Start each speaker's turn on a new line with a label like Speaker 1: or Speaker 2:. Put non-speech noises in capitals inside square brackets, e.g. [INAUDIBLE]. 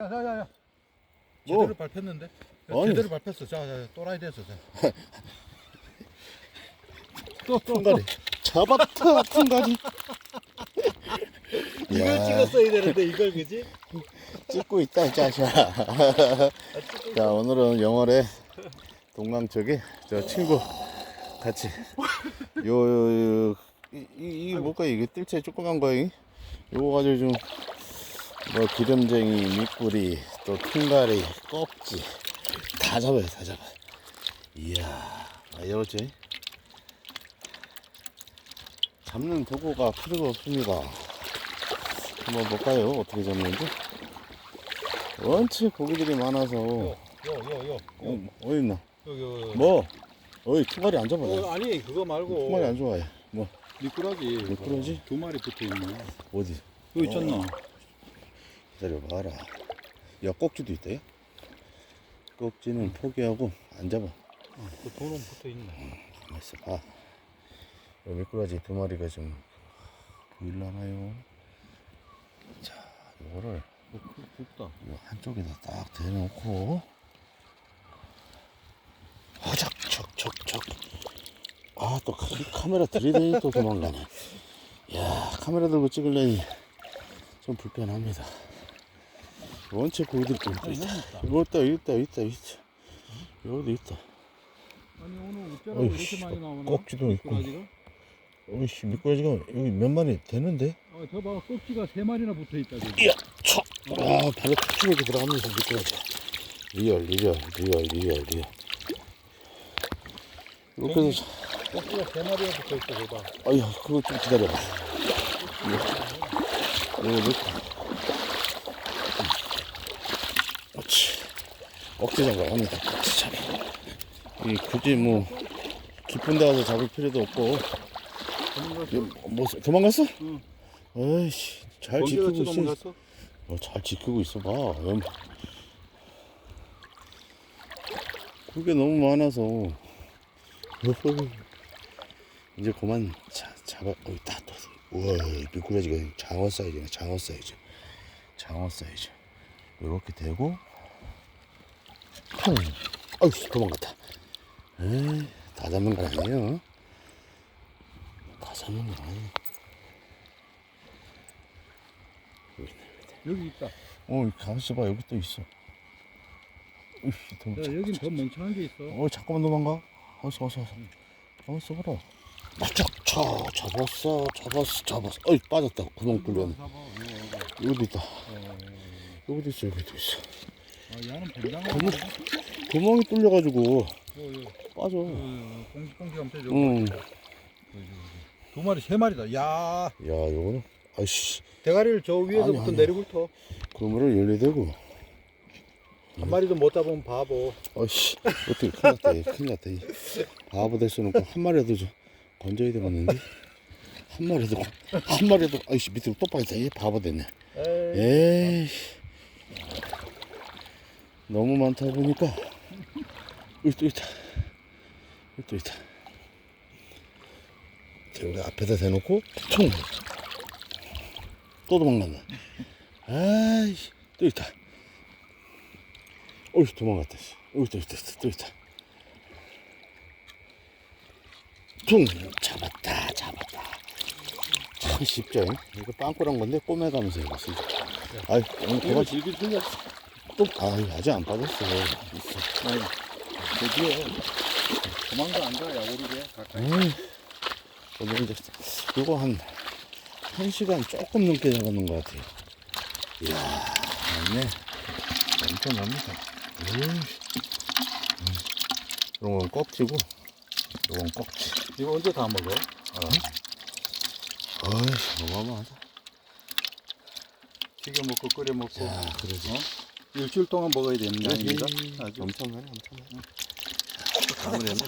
Speaker 1: 야야야
Speaker 2: 뭐?
Speaker 1: 제대로 밟혔는데 야,
Speaker 2: 아니.
Speaker 1: 제대로 밟혔어 자, 자 또라이 됐어 자. [LAUGHS]
Speaker 2: 퉁가리 잡았다 퉁가리 [LAUGHS]
Speaker 1: 이걸
Speaker 2: 야.
Speaker 1: 찍었어야 되는데 이걸 그지? [LAUGHS]
Speaker 2: 찍고 있다 이 자식아 자 오늘은 영월에 동강 쪽에 저 친구 같이 요, 요, 요 이, 이, 뭘까 이게 뜰채 조그만 거이 요거 가지고 좀 뭐 기름쟁이 미꾸리 또 퉁가리 껍질 다 잡아요 다 잡아. 이야 많이 잡았지? 잡는 도구가 필요가 없습니다. 한번 볼까요? 어떻게 잡는지? 원체 고기들이 많아서.
Speaker 1: 요 요 요
Speaker 2: 어, 어디 있나? 뭐? 어이 퉁가리 안 잡아
Speaker 1: 어, 아니 그거 말고.
Speaker 2: 퉁가리 안 좋아해. 뭐?
Speaker 1: 미꾸라지.
Speaker 2: 미꾸라지?
Speaker 1: 두 마리 붙어 있네.
Speaker 2: 어디?
Speaker 1: 여기 있잖아
Speaker 2: 기다려봐라. 야 꼭지도 있다요 꼭지는 포기하고 안 잡아.
Speaker 1: 그 도놈 붙어 있네.
Speaker 2: 가만 있어. 봐. 요 미꾸라지? 두 마리가 좀 보일라나요? 자 요거를
Speaker 1: 어, 굵다.
Speaker 2: 요 한쪽에다 딱 대놓고. 화작 척척척. 아또 카메라 들이대니 또 도망가네. 야 카메라 들고 찍으려니 좀 불편합니다 원체 고기들 좀 있다 이거 있다 있다 있다 있다 여기도 있다
Speaker 1: 아니 오늘 어쩌라고 이렇게 많이 나오나
Speaker 2: 꼭지도 있고.
Speaker 1: 미꾸라지가?
Speaker 2: 어이씨 미꾸라지가 여기 몇 마리 되는데
Speaker 1: 어, 저봐 꼭지가 세 마리나 붙어 있다
Speaker 2: 이야 척! 아 바로 툭툭이렇게 들어갑니다 미꾸라지 리얼 리얼 리얼 리얼 리얼 이렇게 해서
Speaker 1: 꼭지가 세 마리나 붙어 있다 저봐
Speaker 2: 아유, 그거 좀 기다려봐. 이거 넣고. 그렇지. 억지 잡아야 합니다. 억지. 이 굳이 뭐, 깊은 데 가서 잡을 필요도 없고. 이거 뭐, 도망갔어?
Speaker 1: 응.
Speaker 2: 어이씨, 잘 지키고 있어.
Speaker 1: 도망갔어?
Speaker 2: 어, 잘 지키고 있어 봐. 웬- 그게 너무 많아서. [LAUGHS] 이제 그만 자, 잡아. 어, 있다 또. 우와, 이 미꾸라지가 장어 사이즈네. 장어 사이즈. 장어 사이즈. 이렇게 되고. 퉁. 아유, 도망갔다. 에이, 다 잡는 건 아니에요. 다 잡는 건 아니에요.
Speaker 1: 여기 있다
Speaker 2: 어, 가만있어 봐. 여기 또 있어. 으이씨, 더,
Speaker 1: 야 여긴 더 멍청한 게 있어
Speaker 2: 어, 잠깐만 도망가. 어서, 어서, 어서. 가만있어 봐라. 맞쩍 쳐. 잡았어, 잡았어, 잡았어. 어이, 빠졌다. 구멍 뚫렸네. 여기도 있다.
Speaker 1: 어,
Speaker 2: 여기도 있어, 여기도 있어.
Speaker 1: 아 얘는
Speaker 2: 구멍, 구멍이 뚫려가지고 빠져.
Speaker 1: 공기 공기 엄청 좋고
Speaker 2: 응.
Speaker 1: 두 마리 세 마리다 야
Speaker 2: 야, 요거는, 아이씨,
Speaker 1: 대가리를 저 위에서부터
Speaker 2: 아니, 아니.
Speaker 1: 내리고
Speaker 2: 그물을 열려대고.
Speaker 1: 한 마리도 못 잡으면 바보
Speaker 2: 아이씨, 어떻게 큰일 났다, 얘. 큰일 났다, 얘. 바보 될 수는 없고, 한 마리라도 좀 건져야 되겠는데? 한 마리도, 한 마리도, 아이씨, 밑으로 또 빠졌다. 얘 바보 됐네.
Speaker 1: 에이,
Speaker 2: 에이 너무 많다 보니까. 여기 또 있다. 여기 또 있다. 여기 앞에다 대놓고 총 또 도망간다 아이씨 또 있다. 어이 도망갔다 씨. 여기 또 있다 또 있다 퉁 잡았다 잡았다. 참 쉽죠? 이거 빵꾸란 건데 꼬매가면서 이거 진짜 아이 오늘 대박
Speaker 1: 질질 틀렸어
Speaker 2: 또, 아유, 아직 안 빠졌어. 있어.
Speaker 1: 아니 드디어 도망가 안가 야구리게 가까이
Speaker 2: 에이, 오늘 이제, 이거 한, 한 시간 조금 넘게 잡았는 것 같아요. 이야, 맞네. 엄청납니다. 에이, 음. 이런 건 꺽지고, 이건 꺽지.
Speaker 1: 이거 언제 다 먹어?
Speaker 2: 어이, 어마어마하다.
Speaker 1: 튀겨 먹고 끓여 먹고
Speaker 2: 야, 그러지.
Speaker 1: 어? 일주일 동안 먹어야 되는 거 아닙니까?
Speaker 2: 에이,
Speaker 1: 아주
Speaker 2: 엄청나네, 엄청나네.
Speaker 1: 가물했네